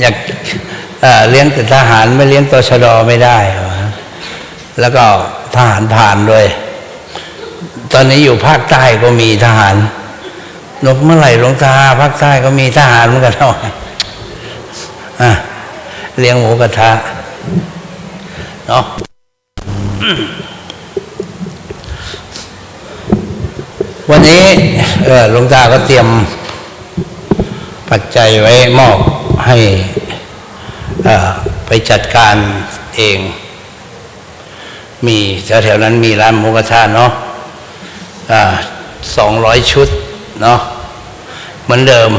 อยากเอ่อเลี้ยงแต่ทหารไม่เลี้ยงตัวชดอไม่ได้ แล้วก็ทหารผ่านด้วย ตอนนี้อยู่ภาคใต้ก็มีทหารนกเมื่อไหร่หลวงตาภาคใต้ก็มีทหารเหมือนกันเนาอะเลี้ยงหมูกระทะเนาะวันนี้เออหลวงตาก็เตรียมปัจจัยไว้มอบ ให้ไปจัดการเอง มีแถวๆนั้นมีร้านหมูกระทะเนาะสองร้อยชุดเนาะเหมือนเดิม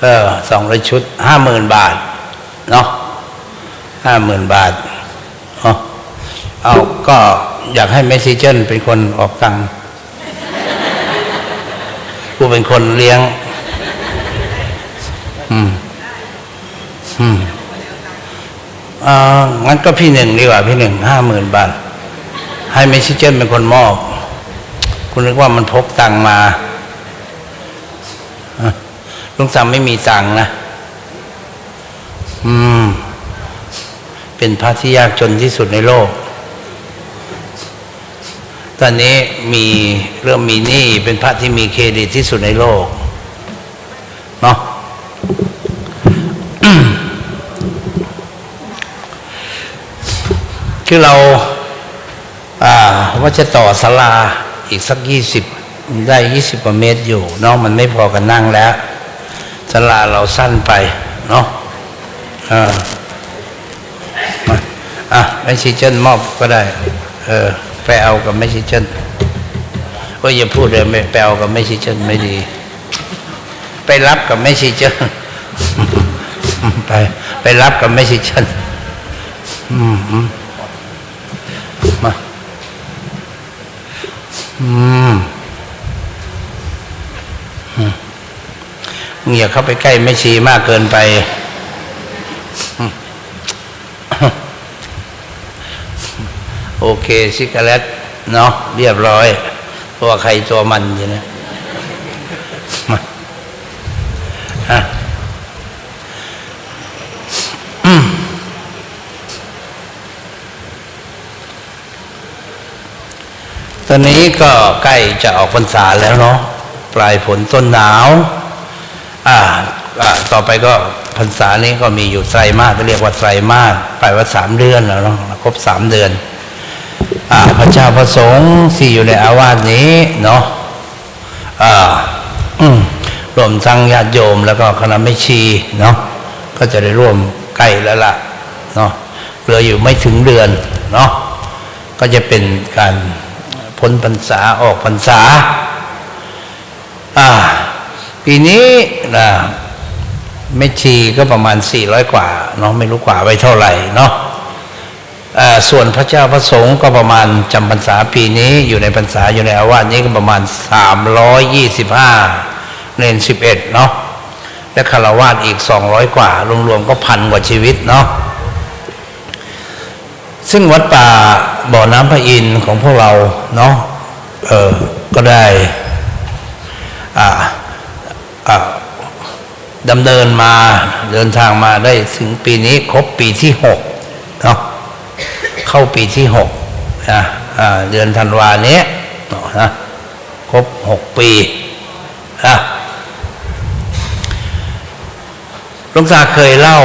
เออสองร้อยชุดห้าหมื่นบาทเนาะห้าหมื่นบาทเนาะเอาก็อยากให้เมสซิเจนเป็นคนออกตังค์กูเป็นคนเลี้ยง อืม อืมอ่างั้นก็พี่หนึ่งดีกว่าพี่หนึ่งห้าหมื่นบาท ให้เมซิเจนเป็นคนมอบ คุณนึกว่ามันพกตังมาลุงสามไม่มีตังนะ อืม เป็นพระที่ยากจนที่สุดในโลก ตอนนี้มีเริ่มมีหนี้เป็นพระที่มีเครดิตที่สุดในโลก เนาะ คือเราว่าจะต่อศาลาอีกสักยี่สิบได้ยี่สิบกว่าเมตรอยู่เนาะมันไม่พอกันนั่งแล้วศาลาเราสั้นไปเนาะอ่ามาอะแม่ชีเจนมอบก็ได้ เออไปเอากับแม่ชีเจนก็อย่าพูดเลยไม่ไปเอากับแม่ชีเจนไม่ดี ไปรับกับแม่ชีเจนไปไปรับกับแม่ชีเจนอืมอืมมา อืมอืมมึงอย่าเข้าไปใกล้ไม่ชีมากเกินไป โอเค ซิกาเลตเนาะเรียบร้อย ตัวใครตัวมันอยู่เนี่ยมาอะอืมต อนนี้ก็ใกล้จะออกพรรษาแล้วเนาะปลายฝนต้นหนาวอ่าอ่าต่อไปก็พรรษานี้ก็มีอยู่ไตรมาสเรียกว่าไตรมาสไปว่าสามเดือนแล้วเนาะครบสามเดือนอ่าพระเจ้าพระสงฆ์ที่อยู่ในอาวาสนี้เนาะอ่ารวมทั้งญาติโยมแล้วก็คณะไม่ชีเนาะก็จะได้ร่วมใกล้แล้วล่ะเนาะเหลืออยู่ไม่ถึงเดือนเนาะก็จะเป็นการ พ้นพรรษาออกพรรษา อ่า ปีนี้นะไม่ชีก็ประมาณ 400 กว่าเนาะไม่รู้กว่าไว้เท่าไหร่เนาะส่วนพระเจ้าพระสงฆ์ก็ประมาณจำพรรษาปีนี้อยู่ในพรรษาอยู่ในอาวาสนี้ก็ประมาณ 325 เนน11 เนาะและคารวาสอีก 200 กว่ารวมๆก็พันกว่าชีวิตเนาะ ซึ่งวัดป่าบ่อน้ำพระอินทร์ของพวกเราเนาะเออก็ได้อ่าอ่าดำเนินมาเดินทางมาได้ถึงปีนี้ครบปีที่หกเนาะเข้าปีที่หกนะเดือนธันวาเนี้ยเนาะครบหกปีนะลวงตาเคยเล่า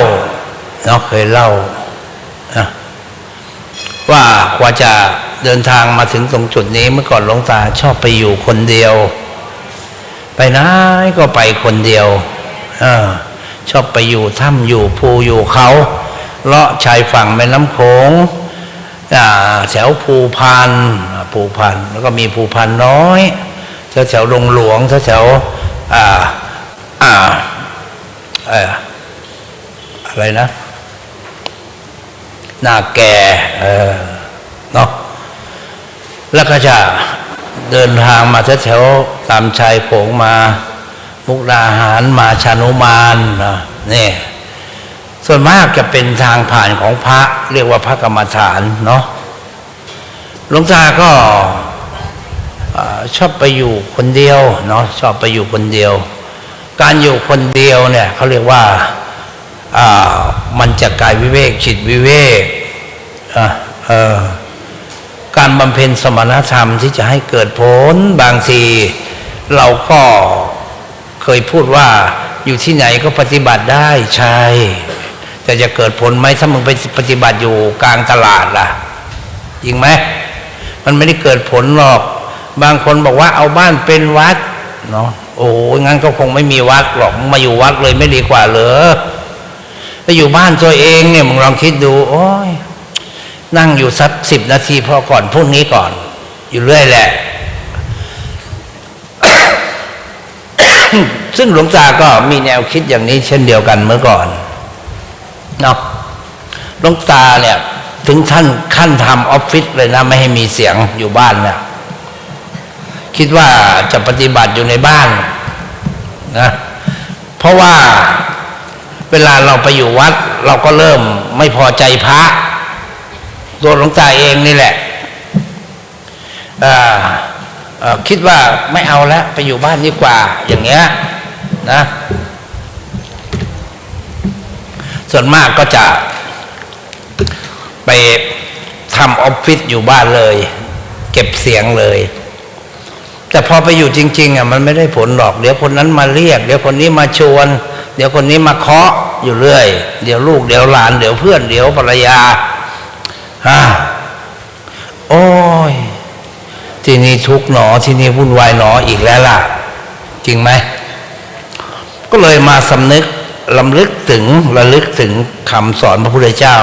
เนาะเคยเล่านะ ว่ากว่าจะเดินทางมาถึงตรงจุดนี้เมื่อก่อนหลวงตาชอบไปอยู่คนเดียว ไปไหนก็ไปคนเดียวอชอบไปอยู่ถ้ำอยู่ภูอยู่เขา เลาะชายฝั่งแม่น้ำโขงแถวภูพานภูพานแล้วก็มีภูพานน้อยแถวแถวดงหลวงแถวแถวอ่าอ่าอะไรนะ หน้าแก่เออเนาะแล้วก็จะเดินทางมาแถวๆตามชายโขงมามุกดาหารมาชานุมานนะนี่ส่วนมากจะเป็นทางผ่านของพระ เรียกว่าพระกรรมฐานเนาะหลวงตาก็ชอบไปอยู่คนเดียวเนาะชอบไปอยู่คนเดียว การอยู่คนเดียวเนี่ยเขาเรียกว่า มันจะกายวิเวกจิตวิเวกการบำเพ็ญสมณธรรมที่จะให้เกิดผลบางทีเราก็เคยพูดว่าอยู่ที่ไหนก็ปฏิบัติได้ใช่แต่จะเกิดผลไหมถ้ามึงไปปฏิบัติอยู่กลางตลาดล่ะจริงไหมมันไม่ได้เกิดผลหรอก บางคนบอกว่าเอาบ้านเป็นวัดเนาะโอ้ยงั้นก็คงไม่มีวัดหรอกมาอยู่วัดเลยไม่ดีกว่าเหรอ ไปอยู่บ้านตัวเองเนี่ยมึงลองคิดดู โอ้ยนั่งอยู่สักสิบนาทีพอก่อนพรุ่งนี้ก่อน อยู่เรื่อยแหละ ซึ่งหลวงตาก็มีแนวคิดอย่างนี้ เช่นเดียวกันเมื่อก่อนเนาะหลวงตาเนี่ย ถึงท่านขั้นทำออฟฟิศเลยนะไม่ให้มีเสียงอยู่บ้านเนี่ยคิดว่าจะปฏิบัติอยู่ในบ้านนะเพราะว่า เวลาเราไปอยู่วัด เราก็เริ่มไม่พอใจพระตัวหลวงตาเองนี่แหละคิดว่าไม่เอาแล้วไปอยู่บ้านดีกว่า อย่างเงี้ยนะ ส่วนมากก็จะไปทำออฟฟิศอยู่บ้านเลย เก็บเสียงเลย แต่พอไปอยู่จริง ๆอะมันไม่ได้ผลหรอก เดี๋ยวคนนั้นมาเรียก เดี๋ยวคนนี้มาชวน เดี๋ยวคนนี้มาเคาะอยู่เรื่อย เดี๋ยวลูกเดี๋ยวหลาน เดี๋ยวเพื่อนเดี๋ยวภรรยาฮะโอ้ยที่นี่ทุกหนอที่นี่วุ่นวายหนออีกแล้วล่ะ จริงไหมก็เลยมาสำนึกลำลึกถึงระลึกถึงคำสอนพระพุทธเจ้า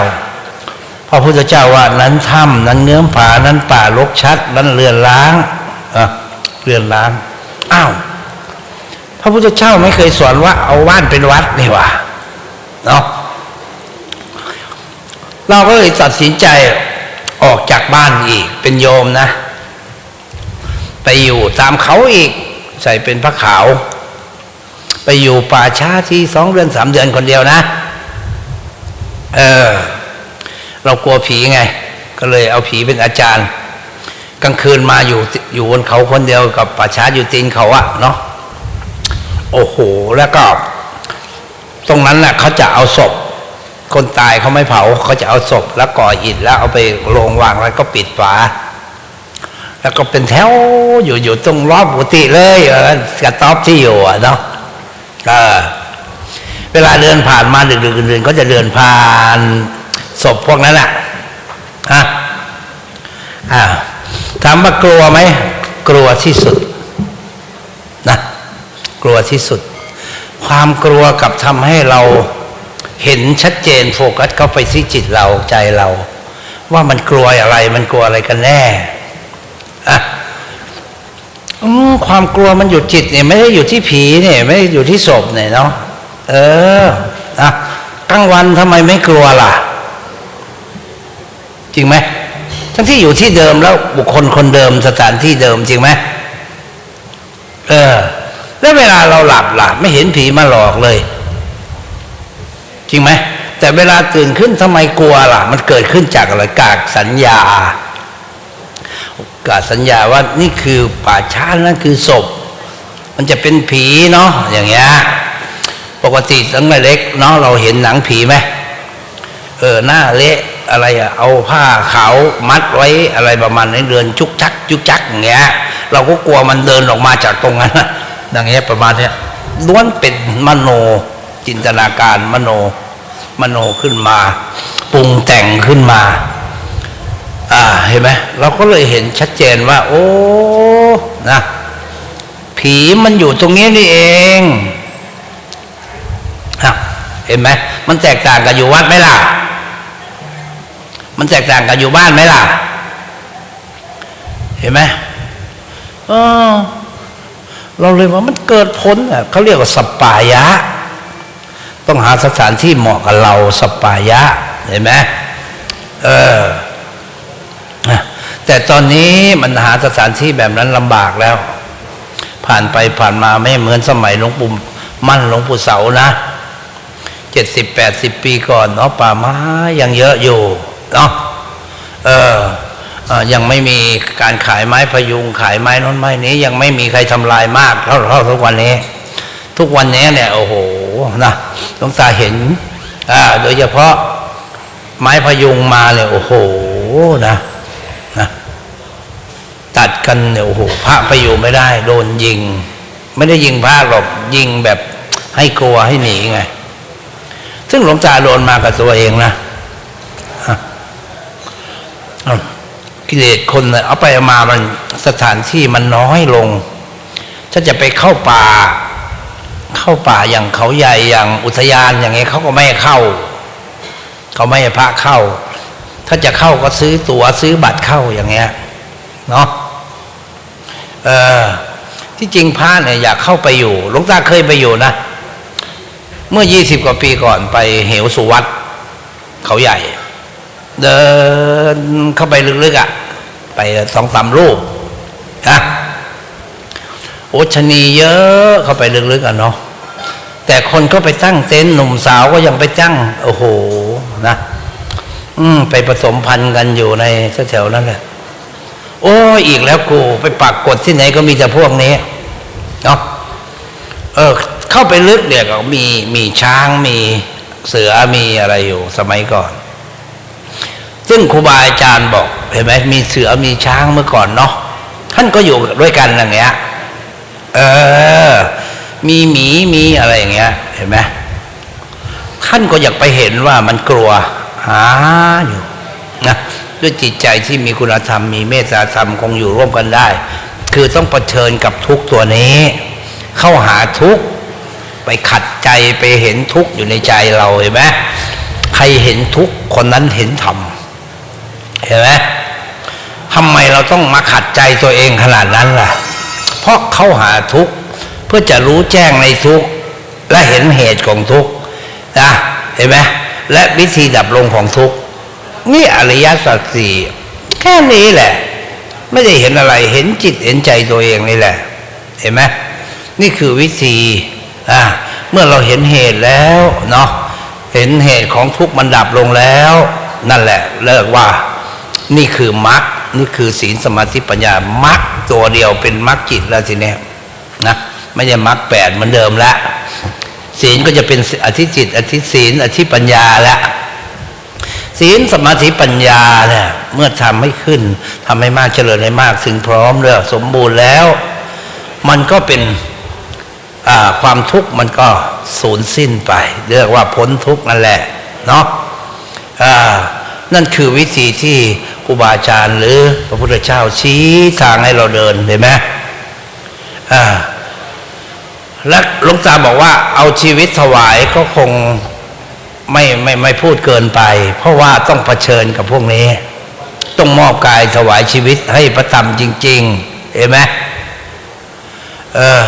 พระพุทธเจ้าว่านั้นถ้ำนั้นเนื้อผานั้นป่ารกชัด นั้นเรือนล้างอะเรือนล้างอ้าว ระพุทธเจ้าไม่เคยสอนว่าเอาบ้านเป็นวัดนี่ว่าเนาะเราก็เลยตัดสินใจออกจากบ้านอีก เป็นโยมนะ ไปอยู่ตามเขาอีก ใส่เป็นพระขาว ไปอยู่ป่าช้าที่สองเดือนสามเดือนคนเดียวนะ เออ เรากลัวผีไง ก็เลยเอาผีเป็นอาจารย์ กลางคืนมาอยู่อยู่บนเขาคนเดียวกับป่าช้าอยู่ตีนเขาอะเนาะ โอ้โห แล้วก็ ตรงนั้นน่ะเขาจะเอาศพ คนตายเขาไม่เผาเขาจะเอาศพ แล้วก่ออิฐแล้วเอาไปโลงวางแล้วก็ปิดฝาแล้วก็เป็นแถวอยู่อยู่ตรงรอบกุฏิเลยเออกระต๊อบที่อยู่อะเนาะเออเวลาเดินผ่านมาดึกๆดื่นก็จะเดินผ่านศพพวกนั้นอะฮะอ่าถามว่ากลัวไหมกลัวที่สุด ที่สุด ความกลัวกับทำให้เราเห็นชัดเจนโฟกัสเข้าไปที่จิตเราใจเรา ว่ามันกลัวอะไรมันกลัวอะไรกันแน่อะความกลัวมันอยู่จิตเนี่ยไม่ได้อยู่ที่ผีเนี่ยไม่ได้อยู่ที่ศพเนี่ยเนาะเอออะกลางวันทำไมไม่กลัวล่ะ จริงไหมทั้งที่อยู่ที่เดิมแล้วบุคคลคนเดิมสถานที่เดิมจริงไหมเออ แล้วเวลาเราหลับล่ะไม่เห็นผีมาหลอกเลย จริงไหมแต่เวลาตื่นขึ้นทำไมกลัวล่ะ มันเกิดขึ้นจากอะไรกากสัญญากาสัญญาว่านี่คือป่าช้านั่นคือศพ มันจะเป็นผีเนาะอย่างเงี้ยปกติตั้งแต่เล็กเนาะเราเห็นหนังผีไหมเออหน้าเละอะไรอะเอาผ้าขาวมัดไว้อะไรประมาณนี้เดินจุกจักจุกจักอย่างเงี้ย เราก็กลัวมันเดินออกมาจากตรงนั้นนะ อย่างเงี้ยประมาณเนี้ยล้วนเป็นมโนจินตนาการมโนมโนขึ้นมาปรุงแต่งขึ้นมา อ่าเห็นไหมเราก็เลยเห็นชัดเจนว่า โอ้นะผีมันอยู่ตรงนี้นี่เองอะเห็นไหมมันแตกต่างกับอยู่วัดไหมล่ะ มันแตกต่างกับอยู่บ้านไหมล่ะ เห็นไหมเออ เราเลยว่ามันเกิดผลอะเขาเรียกว่าสปายะ ต้องหาสถานที่เหมาะกับเราสปายะ เห็นไหมเออแต่ตอนนี้มันหาสถานที่แบบนั้นลำบากแล้ว ผ่านไปผ่านมาไม่เหมือนสมัยหลวงปู่มั่นหลวงปู่เสานะเจ็ดสิบแปดสิบปีก่อนเนาะป่าไม้ยังเยอะอยู่เนาะเออ ยังไม่มีการขายไม้พยุงขายไม้น้นไม้นี้ยังไม่มีใครทำลายมากเท่าเท่าทุกวันนี้ ทุกวันนี้เนี่ยโอ้โหนะหลวงตาเห็นอ่าโดยเฉพาะไม้พยุงมาเนี่ยโอ้โหนะนะตัดกันเนี่ยโอ้โหพระไปอยู่ไม่ได้ โดนยิง ไม่ได้ยิงพระหรอกยิงแบบให้กลัวให้หนีไง ซึ่งหลวงตาโดนมากับตัวเองนะอะอะ กิเลสคนน่ะเอาไปเอามามันสถานที่มันน้อยลง ถ้าจะไปเข้าป่า เข้าป่าอย่างเขาใหญ่อย่างอุทยานอย่างเงี้ยเขาก็ไม่เข้า เขาไม่ให้พระเข้า ถ้าจะเข้าก็ซื้อตั๋วซื้อบัตรเข้าอย่างเงี้ยเนาะเออที่จริงพระเนี่ยอยากเข้าไปอยู่หลวงตาเคยไปอยู่นะ เมื่อยี่สิบกว่าปีก่อนไปเหวสุวัตเขาใหญ่ เดินเข้าไปลึกๆอะ่ะ ไปสองสามรูปนะโอชนีเยอะเข้าไปลึกๆอะเนาะแต่คนก็ไปตั้งเต็นท์หนุ่มสาวก็ยังไปตั้งโอ้โหนะ อืม ไปผสมพันธุ์กันอยู่ในแถวๆนั้นแหละโอ้อีกแล้วกูไปปักกดที่ไหนก็มีแต่พวกนี้เนาะเออ เข้าไปลึกเดี๋ยวก็มีมีช้างมีเสือมีอะไรอยู่สมัยก่อน ซึ่งครูบาอาจารย์บอกเห็นไหมมีเสือมีช้างเมื่อก่อนเนาะท่านก็อยู่ด้วยกันอย่างเงี้ยเออ มีหมีมีอะไรอย่างเงี้ย เห็นไหมท่านก็อยากไปเห็นว่ามันกลัวหาอยู่นะด้วยจิตใจที่มีคุณธรรมมีเมตตาธรรมคงอยู่ร่วมกันได้ คือต้องเผชิญกับทุกตัวนี้ เข้าหาทุกไปขัดใจไปเห็นทุกอยู่ในใจเราเห็นไหมใครเห็นทุกคนนั้นเห็นธรรม เห็นไหมทำไมเราต้องมาขัดใจตัวเองขนาดนั้นล่ะ เพราะเข้าหาทุกข์เพื่อจะรู้แจ้งในทุกข์และเห็นเหตุของทุกข์นะเห็นไหมและวิธีดับลงของทุกข์นี่อริยสัจสี่แค่นี้แหละ ไม่ได้เห็นอะไรเห็นจิตเห็นใจตัวเองนี่แหละ เห็นไหมนี่คือวิธีอะเมื่อเราเห็นเหตุแล้วเนาะเห็นเหตุของทุกข์มันดับลงแล้ว นั่นแหละ เลิกว่า นี่คือมรรคนี่คือศีลสมาธิปัญญามรรคตัวเดียวเป็นมรรคจิตแล้วทีเนี้ยนะไม่ใช่มรรคแปดเหมือนเดิมแล้วศีลก็จะเป็นอธิจิต อธิศีลอธิปัญญาแล้วศีลสมาธิปัญญาเนี่ยเมื่อทำให้ขึ้นทำให้มากเจริญให้มากถึงพร้อมเรื่องสมบูรณ์แล้ว มันก็เป็นความทุกข์มันก็สูญสิ้นไป เรียกว่าพ้นทุกข์นั่นแหละเนาะอ่านั่นคือวิธีที่ ครูบาอาจารย์หรือพระพุทธเจ้าชี้ทางให้เราเดินเห็นไหมอ่าและหลวงตาบอกว่าเอาชีวิตถวายก็คงไม่ไม่ไม่พูดเกินไป เพราะว่าต้องเผชิญกับพวกนี้ ต้องมอบกายถวายชีวิตให้พระธรรมจริง ๆ เห็นไหมเออ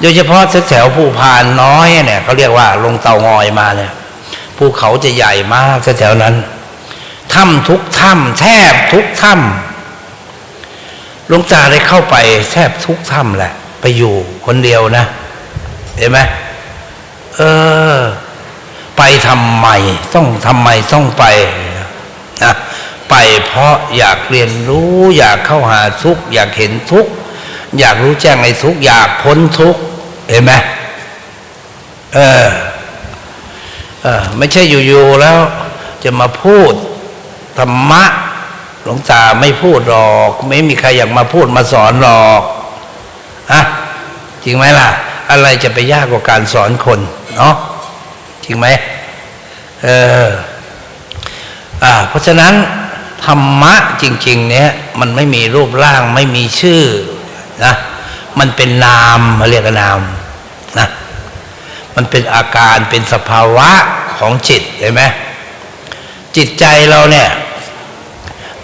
โดยเฉพาะแถวๆภูพานน้อยเนี่ยเขาเรียกว่าลงเตางอยมาเนี่ยภูเขาจะใหญ่มากแถวนั้น ถ้ำทุกถ้ำแทบทุกถ้ำหลวงตาได้เข้าไปแทบทุกถ้ำแหละ ไปอยู่คนเดียวนะ เห็นไหมเออ ไปทำไม ต้องทำไมต้องไปนะไปเพราะอยากเรียนรู้อยากเข้าหาทุกอยากเห็นทุกอยากรู้แจ้งในทุกอยากพ้นทุกเห็นไหมเออเออไม่ใช่อยู่ๆแล้วจะมาพูด ธรรมะหลวงตาไม่พูดหรอก ไม่มีใครอยากมาพูดมาสอนหรอกอะจริงไหมล่ะ อะไรจะไปยากกว่าการสอนคนเนาะจริงไหมเอออ่าเพราะฉะนั้นธรรมะจริง ๆ เนี่ยมันไม่มีรูปร่างไม่มีชื่อนะมันเป็นนามมาเรียกนามนะมันเป็นอาการเป็นสภาวะของจิตเห็นไหมจิตใจเราเนี่ย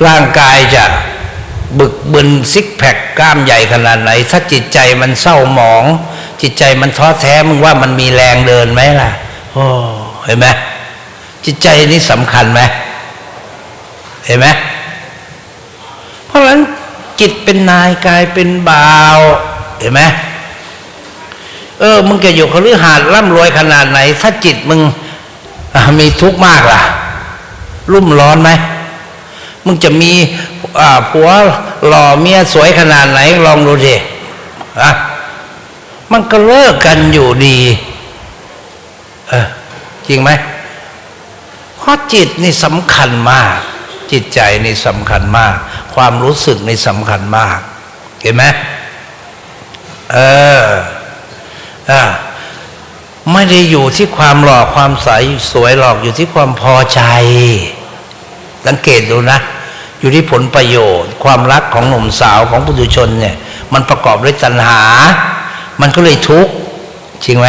ร่างกายจะบึกบึนซิกแพคกล้ามใหญ่ขนาดไหน ถ้าจิตใจมันเศร้าหมอง จิตใจมันท้อแท้มึงว่ามันมีแรงเดินไหมล่ะโอ้เห็นไหมจิตใจนี่สำคัญไหมเห็นไหมเพราะฉะนั้นจิตเป็นนายกายเป็นบ่าว เห็นไหมเออ มึงจะอยู่คฤหาสน์ร่ำรวยขนาดไหน ถ้าจิตมึงมีทุกข์มากล่ะ รุ่มร้อนไหม มึงจะมีผัวหล่อเมียสวยขนาดไหนลองดูดิอะมันก็เลิกกันอยู่ดีเออจริงไหมเพราะจิตนี่สำคัญมาก จิตใจนี่สำคัญมาก ความรู้สึกนี่สำคัญมาก เห็นไหมเอออ่าไม่ได้อยู่ที่ความหล่อความใสสวยหรอกอยู่ที่ความพอใจ สังเกตดูนะ อยู่ที่ผลประโยชน์ ความรักของหนุ่มสาวของปุถุชนเนี่ย มันประกอบด้วยตัณหา มันก็เลยทุกข์จริงไหม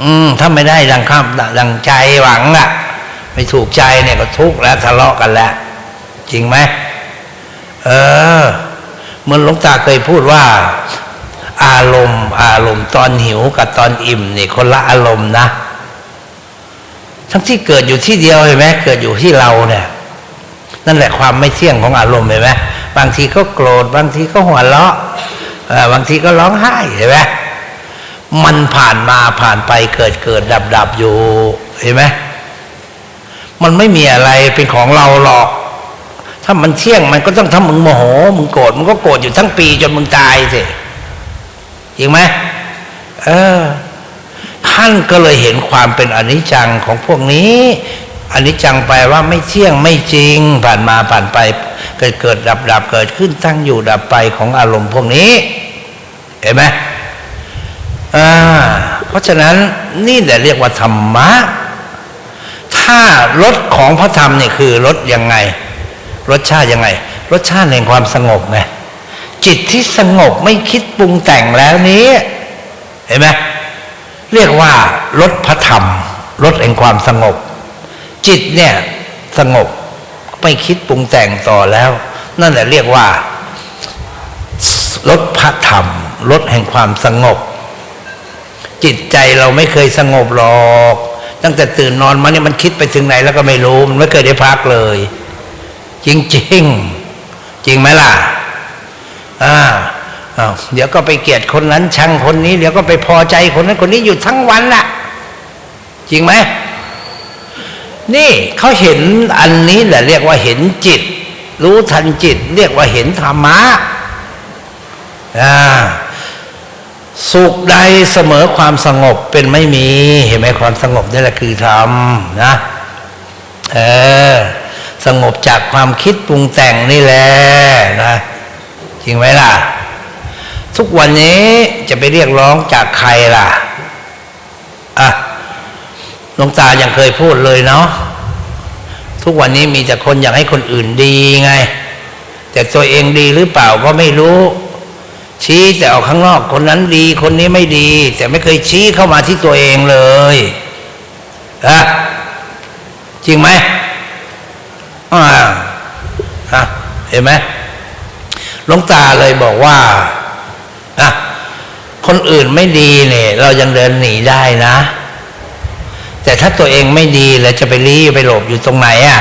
อืมถ้าไม่ได้ดังข้ามดังใจหวังอะไม่ถูกใจเนี่ยก็ทุกข์แล้วทะเลาะกันแล้ว จริงไหมเออเหมือนหลวงตาเคยพูดว่า อารมณ์ อารมณ์ตอนหิวกับตอนอิ่มนี่คนละอารมณ์นะทั้งที่เกิดอยู่ที่เดียวเห็นไหมเกิดอยู่ที่เราเนี่ย นั่นแหละความไม่เที่ยงของอารมณ์เห็นไหมบางทีก็โกรธ บางทีก็หัวเราะบางทีก็ร้องไห้เห็นไหมมันผ่านมาผ่านไปเกิดเกิดดับดับอยู่เห็นไหมมันไม่มีอะไรเป็นของเราหรอก ถ้ามันเที่ยงมันก็ต้องทำมึงโมโห มึงโกรธมึงก็โกรธอยู่ทั้งปีจนมึงตายสิจริงไหมเออท่านก็เลยเห็นความเป็นอนิจจังของพวกนี้ อันิจจังแปว่าไม่เที่ยงไม่จริง ผ่านมาผ่านไป เกิดเกิดดับดับเกิดขึ้นตั้งอยู่ดับไปของอารมณ์พวกนี้ เห็นไหมอ่าเพราะฉะนั้นนี่แหละเรียกว่าธรรมะ ถ้ารสของพระธรรมเนี่ยคือรสยังไง รสชาติยังไง รสชาติแห่งความสงบไงจิตที่สงบไม่คิดปรุงแต่งแล้วนี้ เห็นไหมเรียกว่ารถพระธรรมรถแห่งความสงบ จิตเนี่ยสงบไม่คิดปรุงแต่งต่อแล้ว นั่นแหละเรียกว่ารถพระธรรมรถแห่งความสงบ จิตใจเราไม่เคยสงบหรอก ตั้งแต่ตื่นนอนมาเนี่ยมันคิดไปถึงไหนแล้วก็ไม่รู้ มันไม่เคยได้พักเลย จริงจริงจริงไหมล่ะอ่าเดี๋ยวก็ไปเกลียดคนนั้นชังคนนี้ เดี๋ยวก็ไปพอใจคนนั้นคนนี้อยู่ทั้งวันน่ะ จริงไหม นี่เขาเห็นอันนี้แหละเรียกว่าเห็นจิต รู้ทันจิต เรียกว่าเห็นธรรมะอ่าสุขใดเสมอความสงบเป็นไม่มี เห็นไหมความสงบนี่แหละคือธรรมนะเออสงบจากความคิดปรุงแต่งนี่แหละนะ จริงไหมล่ะ ทุกวันนี้จะไปเรียกร้องจากใครล่ะอะ หลวงตาอยังเคยพูดเลยเนาะทุกวันนี้มีแต่คนอยากให้คนอื่นดีไง แต่ตัวเองดีหรือเปล่าก็ไม่รู้ ชี้แต่ออกข้างนอกคนนั้นดีคนนี้ไม่ดี แต่ไม่เคยชี้เข้ามาที่ตัวเองเลยอะจริงไหมอ่าอะเห็นไหมหลวงตาเลยบอกว่าอะคนอื่นไม่ดีเนี่ย เรายังเดินหนีได้นะ แต่ถ้าตัวเองไม่ดีแล้วจะไปรีไปหลบอยู่ตรงไหนอะ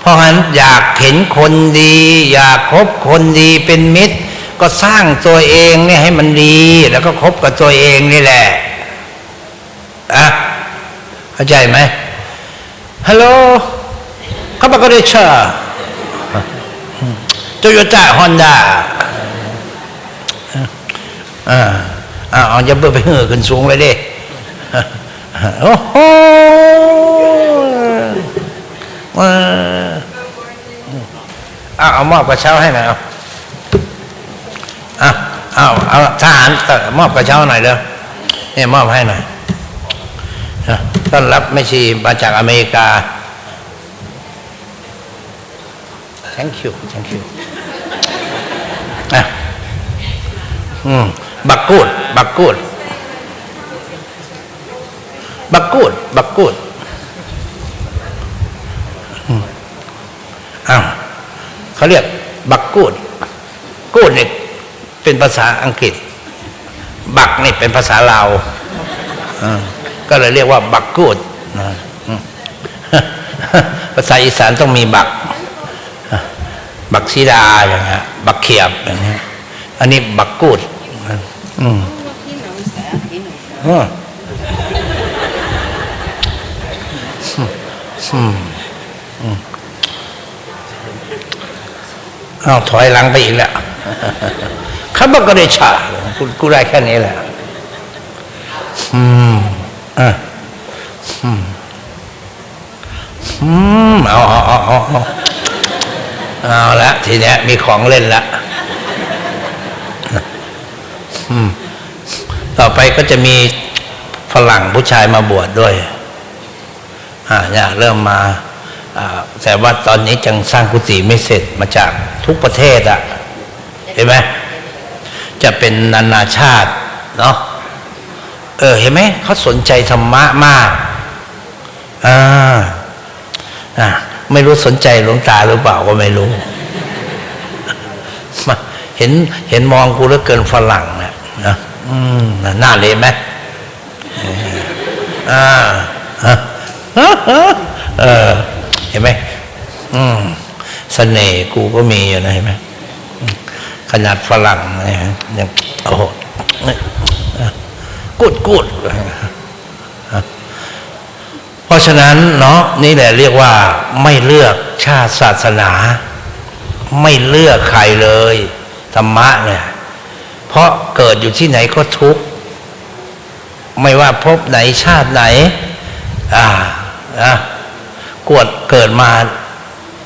เพราะงั้นอยากเห็นคนดี อยากคบคนดีเป็นมิตร ก็สร้างตัวเองเนี่ยให้มันดี แล้วก็คบกับตัวเองนี่แหละอะเข้าใจไหมฮัลโหลเข้ามาก็ได้เชอโตโยต้าฮอนด้าอ่าอ่าเอาย่าเบิ่งไปเหือขึ้นสูงเลยเด้ โอ้โหว้าเอาเอามอบกระเช้าให้หน่อยเอาเอาเอาเอาทหารมอบกระเช้าหน่อยเด้อเนี่ยมอบให้หน่อยต้อนรับแม่ชีมาจากอเมริกา thank you thank you อะอืมบักกูด บักกูด บักกูด บักกูดอืมอ้าวเขาเรียกบักกูด กูดเนี่ยเป็นภาษาอังกฤษ บักนี่เป็นภาษาลาวอ่าก็เลยเรียกว่า บักกูดนะอืมภาษาอีสานต้องมีบัก บักซีดาอย่างเงี้ยบักเขียบอย่างเงี้ยอันนี้บักกูด อืม อืมอืมอืมอ้าถอยหลังไปอีกแล้วเขาบอกก็ได้ชากูกูได้แค่นี้แหละอืมอะอืมอืมเอาเอาเอาเอาเอาเอาละทีเนี้ยมีของเล่นละอืมต่อไปก็จะมีฝรั่งผู้ชายมาบวชดด้วย อ่าเนี่ยเริ่มมาแต่ว่าตอนนี้ยังสร้างกุฏิไม่เสร็จมาจากทุกประเทศอะเห็นไหมจะเป็นนานาชาติเนาะเออเห็นไหมเขาสนใจธรรมะมากอ่าอ่าไม่รู้สนใจหลวงตาหรือเปล่าก็ไม่รู้มาเห็นเห็นมองกูแล้วเกินฝรั่งนะนะอืมหน้าเลยไหมอ่า เออ เห็นไหมอืมเสน่ห์กูก็มีอยู่นะเห็นไหมขนาดฝรั่งนะฮะยังโอ้โหกูดกูดเพราะฉะนั้นเนาะนี่แหละเรียกว่า ไม่เลือกชาติศาสนา ไม่เลือกใครเลยธรรมะเนี่ย เพราะเกิดอยู่ที่ไหนก็ทุกข์ไม่ว่าพบไหนชาติไหน อ่า นะกวดเกิดมา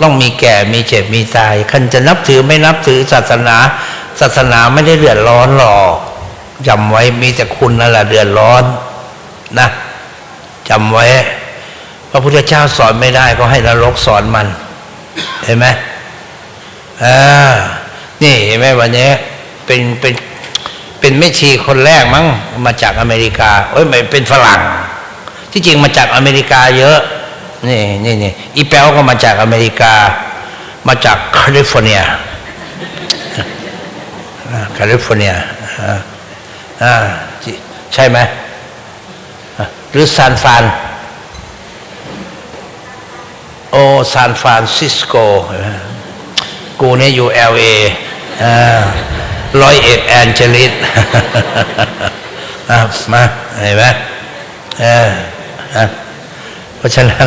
ต้องมีแก่มีเจ็บมีตายคันจะนับถือไม่นับถือศาสนา ศาสนาไม่ได้เดือดร้อนหรอกจำไว้มีแต่คุณนั่นแหละเดือดร้อนนะจำไว้ พระพุทธเจ้าสอนไม่ได้ก็ให้นรกสอนมัน เห็นไหมอ่านี่เห็นไหมวันนี้เป็นเป็นเป็นแม่ชีคนแรกมั้งมาจากอเมริกาเอ้ยไม่เป็นฝรั่ง ที่จริงมาจากอเมริกาเยอะนี่นี่นี่อีแปลวก็มาจากอเมริกา มาจากแคลิฟอร์เนียแคลิฟอร์เนียอ่าใช่ไหมหรือซานฟานโอซานฟรานซิสโก กูเนี่ยอยู่เอลเอร้อยเอ็ดแอนเจลิสมาเห็นไหม เอออะเพราะฉะนั้น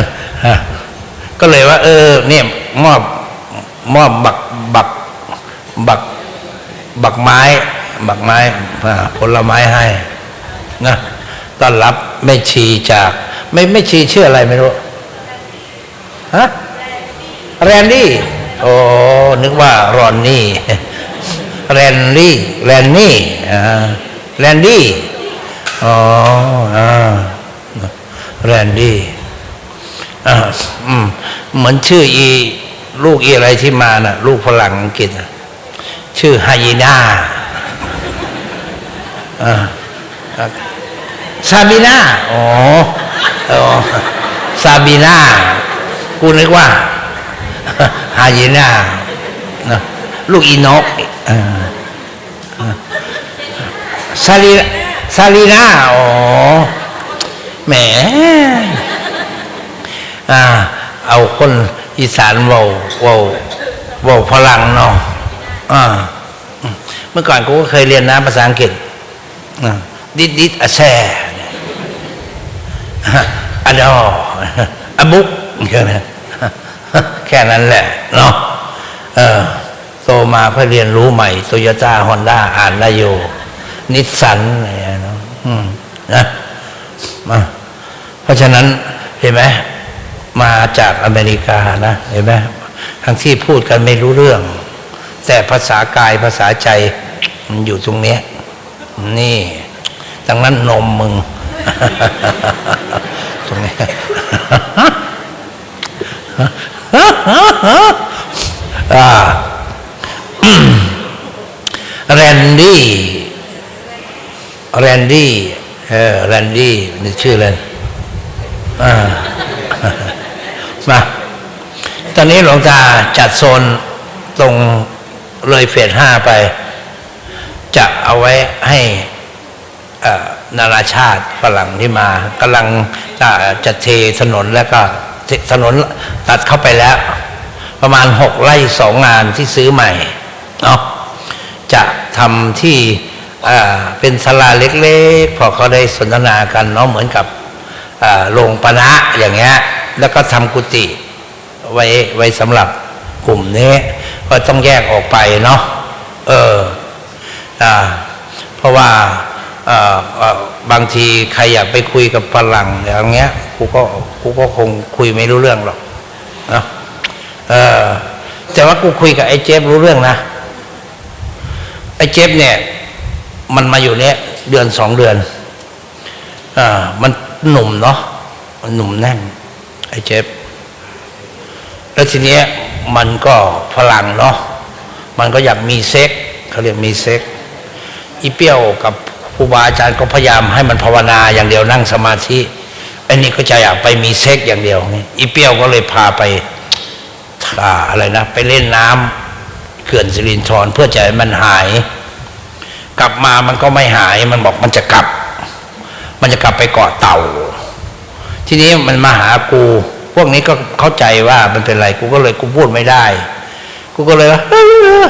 ก็เลยว่า เออ เนี่ยมอบมอบบักบักบักบักไม้ บักไม้ผลไม้ให้นะต้อนรับแม่ชีจาก ไม่ไม่ชีชื่ออะไรไม่รู้ฮะแรนดี้โอ้นึกว่ารอนนี่แรนดี้แรนนี่อ่าแรนดี้อ๋ออ่า แรนดี้อ่าอืมเหมือนชื่ออี ลูกอีอะไรที่มาน่ะ ลูกฝรั่งอังกฤษน่ะชื่อไฮยีน่าซาบีนาอ๋อซาบีนากูนึกว่าฮายีนาลูกอีนกซาลีซาลีนาอ๋อ แหมอ่าเอาคนอีสานเว้าเว้าเว้าพลังเนาะอ่าเมื่อก่อนกูก็เคยเรียนนะภาษาอังกฤษดิดดิดอะแซ่อะดออะบุกแค่นั้นแค่นั้นแหละเนาะเออโตมาก็เรียนรู้ใหม่โตโยต้าฮอนด้าอ่านได้อยู่นิสสันอะไรเงี้ยเนาะอืมนะ มาเพราะฉะนั้นเห็นไหมมาจากอเมริกานะเห็นไหมทั้งที่พูดกันไม่รู้เรื่อง แต่ภาษากายภาษาใจมันอยู่ตรงนี้ นี่ดังนั้นนมมึง ตรงนี้แรนดี้แรนดี้ เออแรนดี้นี่ชื่ออะไรอ่ามาตอนนี้หลวงตาจัดโซนตรงเลยเฟสห้าไป จะเอาไว้ให้นานาชาติฝรั่งที่มากำลังจะจะเทถนนแล้วก็ถนนตัดเข้าไปแล้ว ประมาณหกไร่สองงานที่ซื้อใหม่เนาะจะทำที่ เป็นศาลาเล็กๆ พอเขาได้สนทนากันเนาะเหมือนกับโรงปนะอย่างเงี้ยแล้วก็ทำกุฏิไว้ไว้สำหรับกลุ่มนี้ก็ต้องแยกออกไปเนาะเอออ่าเพราะว่าอ่าอ่าบางทีใครอยากไปคุยกับฝรั่งอย่างเงี้ยกูก็กูก็คงคุยไม่รู้เรื่องหรอกเนาะเออแต่ว่ากูคุยกับไอ้เจฟรู้เรื่องนะไอ้เจฟเนี่ย มันมาอยู่เนี้ยเดือนสองเดือน อ่า มันหนุ่มเนาะมันหนุ่มแน่น ไอ้เจฟแล้วทีเนี้ยมันก็พลังเนาะมันก็อยากมีเซ็กเขาเรียกมีเซ็กอีเปี้ยวกับครูบาอาจารย์ก็พยายามให้มันภาวนาอย่างเดียวนั่งสมาธิอันนี้ก็จะอยากไปมีเซ็กอย่างเดียวนี่อีเปี้ยวก็เลยพาไปอะไรนะ ไปเล่นน้ำเขื่อนสิรินธรเพื่อจะให้มันหาย กลับมามันก็ไม่หาย มันบอกมันจะกลับ มันจะกลับไปเกาะเต่า ทีนี้มันมาหากู พวกนี้ก็เข้าใจว่ามันเป็นไรกูก็เลยกูพูดไม่ได้ กูก็เลยว่าเออ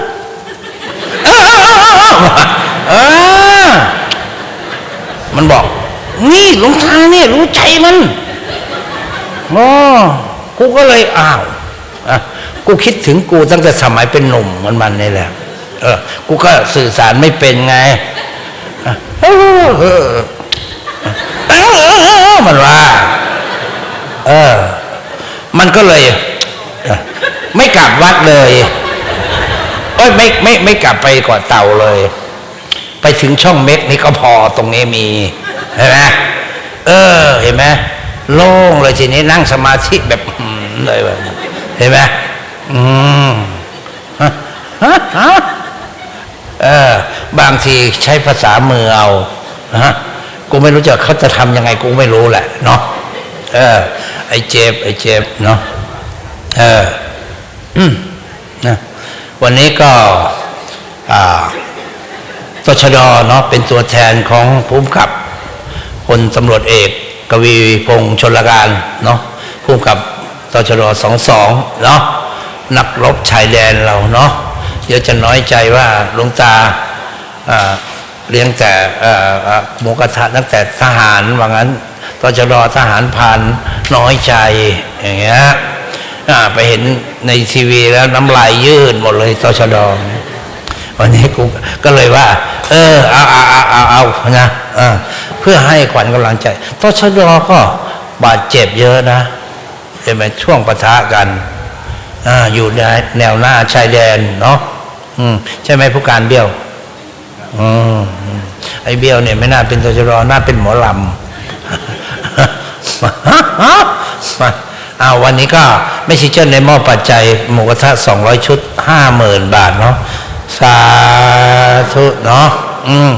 เออเออมันบอก นี่หลวงตาเนี่ยรู้ใจมันโอ้กูก็เลยอ้าวกูคิดถึงกูตั้งแต่สมัยเป็นหนุ่มมันมันนี่แหละ เออ กูก็สื่อสารไม่เป็นไงเออมันว่า เออ มันก็เลย ไม่กลับวัดเลยเอ้ยไม่ไม่ไม่กลับไปเกาะเต่าเลย ไปถึงช่องเม็กนี่ก็พอตรงนี้มีเห็นไหมเออ เห็นไหมโล่งเลยทีนี้นั่งสมาธิแบบเลยแบบเห็นไหมอืมฮะฮะ เออบางทีใช้ภาษามือเอาฮะกูไม่รู้จักเขาจะทำยังไงกูไม่รู้แหละเนาะเออ ไอ้เจ็บไอ้เจ็บเนาะเออนะวันนี้ก็อ่าตชดเนาะเป็นตัวแทนของภูมิกับพลตำรวจเอกกวีพงษ์ชนลการเนาะภูมิกับตชดสองสองเนาะนักรบชายแดนเราเนาะ เดี๋ยวจะน้อยใจว่าหลวงตาเลี้ยงแต่หมูกระทะตั้งแต่ทหารว่างั้นตชดทหารพรานน้อยใจอย่างเงี้ยไปเห็นในทีวีแล้วน้ำลายยืดหมดเลยตชดวันนี้กูก็เลยว่า เออเอาเอาเอาเอาเอานะเออเพื่อให้ขวัญกำลังใจตชดก็บาดเจ็บเยอะนะเห็นไหมช่วงปะทะกันออยู่ในแนวหน้าชายแดนเนาะ อืมใช่ไหมผู้การเบี้ยวอืมไอ้เบี้ยวเนี่ยไม่น่าเป็นตจรอน่าเป็นหมอลำเอาวันนี้ก็ไม่ชิเจิ้นในมอบปัจจัยหมูกระทะสองร้อยชุดห้าหมื่นบาทเนาะสาธุเนาะอืม